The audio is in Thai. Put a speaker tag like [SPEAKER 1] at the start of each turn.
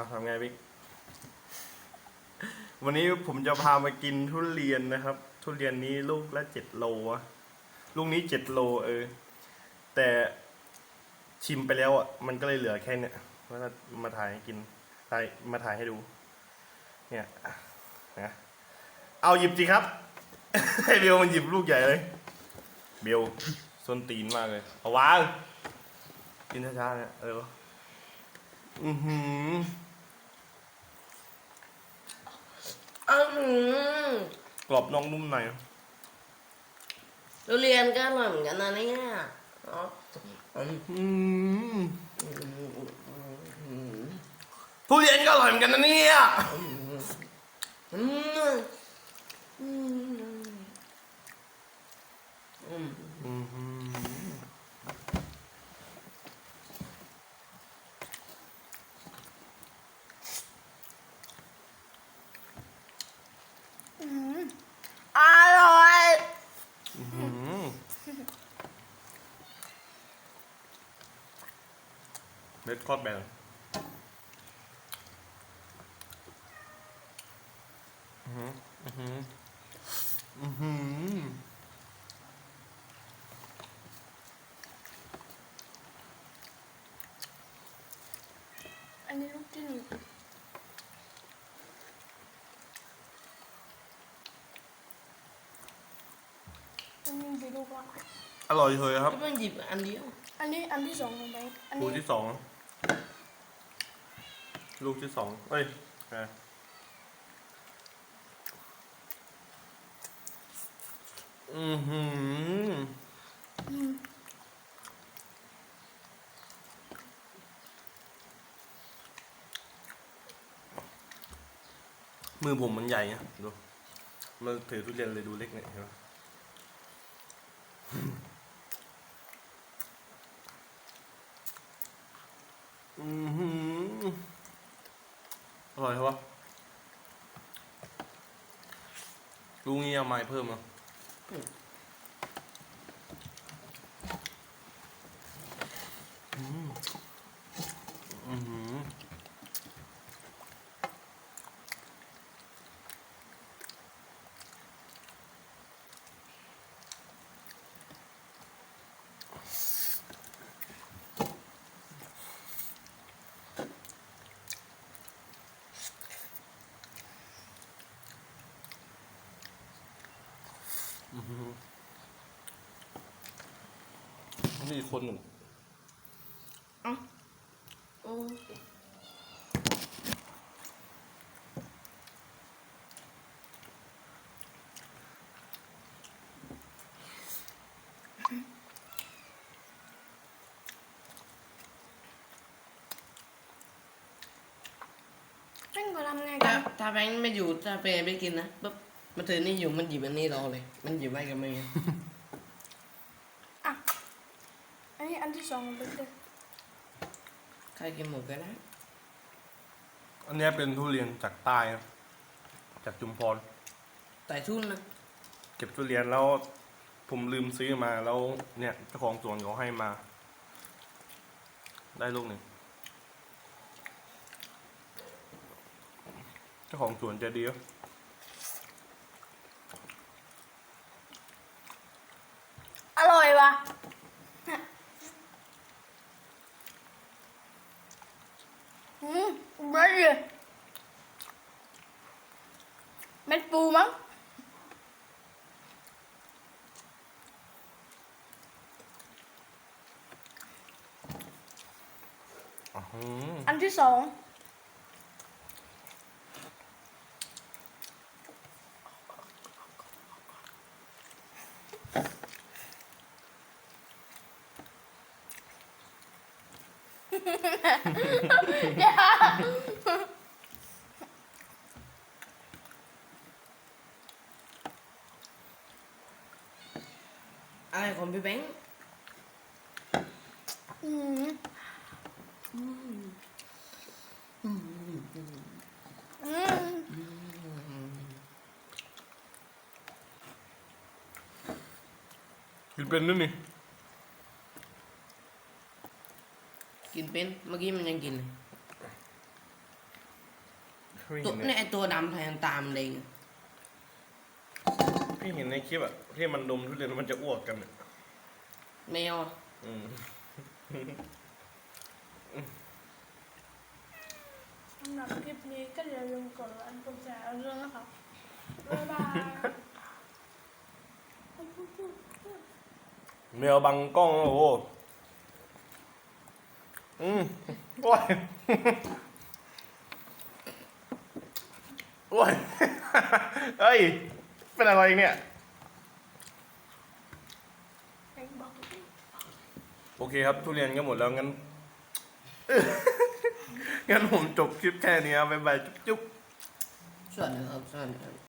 [SPEAKER 1] เอาทำไงบิ๊กวันนี้ผมจะพามากินทุเรียนนะครับ ทุเรียนนี้ลูกละเจ็ดโลอะลูกนี้เจ็ดโลเออ แต่ชิมไปแล้วอะ มันก็เลยเหลือแค่เนี้ยว่ามาถ่ายให้กินถ่ายมาถ่ายให้ดู เนี่ยนะเอาหยิบสิครับ ให้เบลมันหยิบลูกใหญ่เลย เบลส้นตีนมากเลย เอาวางกินช้าๆเนี่ยเอออือหือ
[SPEAKER 2] อือหือ ก
[SPEAKER 1] รอบนอกนุ่มใน
[SPEAKER 2] ทุเรียนก็อร่อยเหมือนกันนะเนี่ยอ๋ออืม
[SPEAKER 1] อืม
[SPEAKER 2] อืม
[SPEAKER 1] ทุเรียนก็อร่อยเหมือนกันนะเนี่ย
[SPEAKER 2] อืมอืมอืม
[SPEAKER 1] อือหือ
[SPEAKER 3] อร่อย
[SPEAKER 1] อื้อหือ เม็ดคอดแบนอือหืออือหืออือหือ
[SPEAKER 3] อันนี้ลูกจิ้นอันนี้กี่ลูกละ
[SPEAKER 1] อร่อยเลยครับ
[SPEAKER 2] ที่มันหยิบอันเดียว
[SPEAKER 3] อันนี้อันที่สองลงไปอัน
[SPEAKER 1] ลู
[SPEAKER 3] นี้
[SPEAKER 1] กที่สอง ลูกที่สองเอ้ยอือหือ
[SPEAKER 3] มื
[SPEAKER 1] อผมมันใหญ่อะดู มันถือทุเรียนเลยดูเล็กเนี่ยเห็นไหมอือหืออ ร่อยครับวะลุงนี่เอาไม้เพิ่มอะ นี่คนหนึ่ง
[SPEAKER 2] โอ้
[SPEAKER 3] แม่งก็ทำไง
[SPEAKER 2] ถ้า
[SPEAKER 3] กัน
[SPEAKER 2] ถ้าแบงค์ไม่อยู่ถ้าเฟย์ไม่กินนะปุ๊บ มาถือนี่อยู่มันหยิบอันนี้รอเลย มันหยิบไว้กับมือ
[SPEAKER 3] อะ อันนี้อันที่สองลงไปเลย
[SPEAKER 2] ใครกินหมดก็ได้
[SPEAKER 1] อันเนี้ยเป็นทุเรียนจากใต้ครับจากจุมพร
[SPEAKER 2] แต่ทุนนะ
[SPEAKER 1] เก็บทุเรียนแล้วผมลืมซื้อมาแล้วเนี่ยเจ้าของสวนเขาให้มา ได้ลูกหนึ่งเจ้าของสวนใจดีวะ
[SPEAKER 3] อร่อยว่ะ อืมเม็ดเลยเม็ดปูมั้ง
[SPEAKER 1] อะ
[SPEAKER 2] ไรของพี่แบงค์
[SPEAKER 3] อืมอืมอืม
[SPEAKER 1] กินเป็นด้วยนี่
[SPEAKER 2] กินเป็นเมื่อกี้มันยังกินเลยตัวเนี่ยไอตัวดำแทงตามเลย
[SPEAKER 1] พี่เห็นในคลิปอะที่มันดมทุเรียนแล้วมันจะอ้วกกันอะ
[SPEAKER 2] แมวอะ
[SPEAKER 1] อืม
[SPEAKER 3] สำหรับคลิปนี้ก็อย่าลืมกดไลค์กดแชร์เอาเรื่องนะครับบ๊ายบาย
[SPEAKER 1] แมวบังกล้องโอ้โหอืมโอ้ยโอ้ยเอ้ย เป็นอะไรเนี่ยโอเคครับ ทุเรียนก็หมดแล้วงั้น งั้นผมจบคลิปแค่นี้ครับบ๊ายบายจุ๊บ
[SPEAKER 2] สวัสดีครับสวัสดีครับ